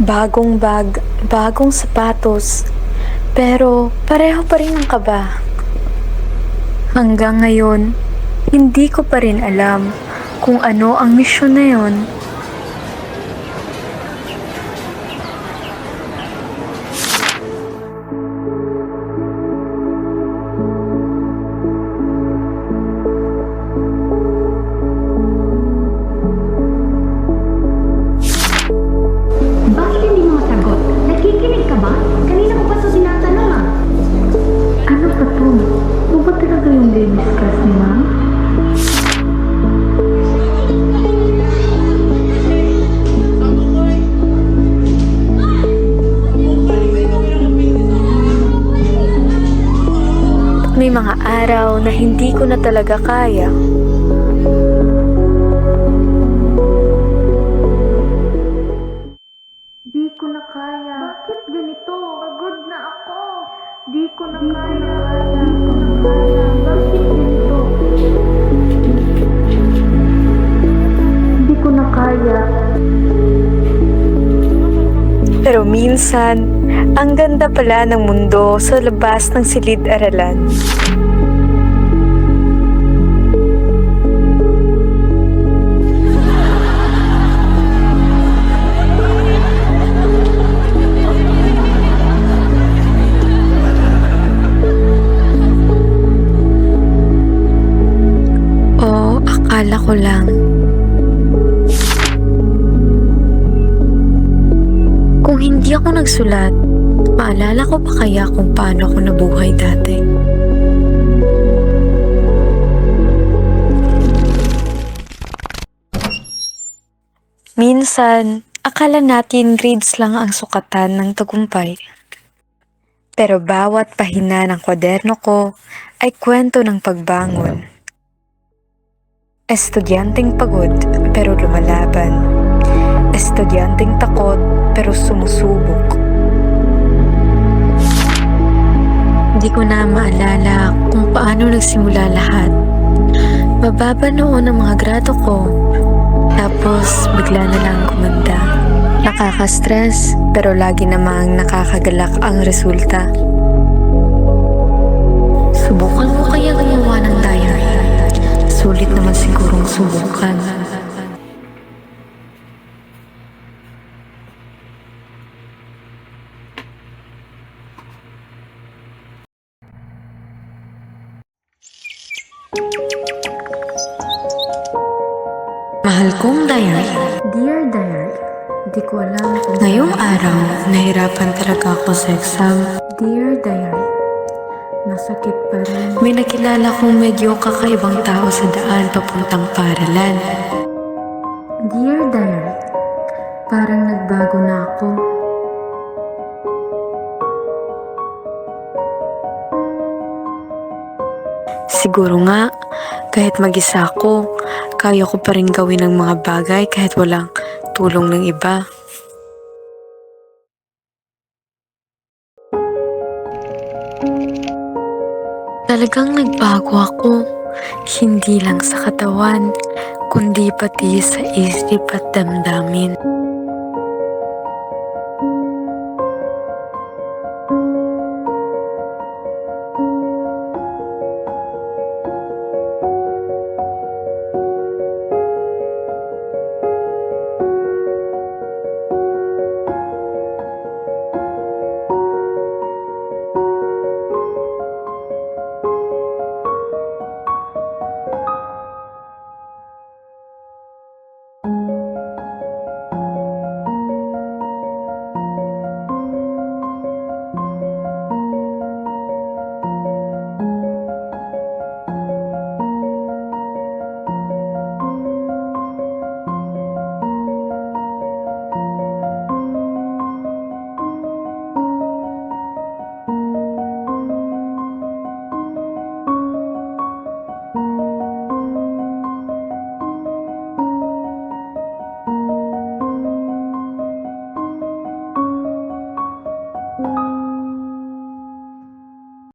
Bagong bag, bagong sapatos, pero pareho pa rin ang kaba. Hanggang ngayon, hindi ko pa rin alam kung ano ang misyon na yon. May mga araw na hindi ko na talaga kaya. Di ko na kaya. Bakit ganito? Pagod na ako. Di ko na kaya. Di ko na kaya. Bakit ganito? Di ko na kaya. Pero minsan, ang ganda pala ng mundo sa labas ng silid-aralan. Oo, akala ko lang. Ako nagsulat, maalala ko pa kaya kung paano ako nabuhay dati? Minsan, akala natin grades lang ang sukatan ng tagumpay. Pero bawat pahina ng kwaderno ko ay kwento ng pagbangon. Estudyanteng pagod pero lumalaban. Estudyanteng takot pero sumusubok. Hindi ko na maalala kung paano nagsimula lahat. Mababa noon ang mga grado ko. Tapos bigla na lang gumanda. Nakaka-stress pero lagi namang nakakagalak ang resulta. Subukan mo kaya gumawa ng diary. Sulit naman sigurong subukan. Mahal kong diary. Dear Diary, di ko alam kung... Ngayong araw, nahirapan talaga ako sa exam. Dear Diary, masakit pa rin. May nakilala kong medyo kakaibang tao sa daan papuntang paralan. Dear Diary, parang nagbago Siguro nga, kahit mag-isa ako, kaya ko pa rin gawin ang mga bagay kahit walang tulong ng iba. Talagang nagbago ako, hindi lang sa katawan, kundi pati sa isip at damdamin.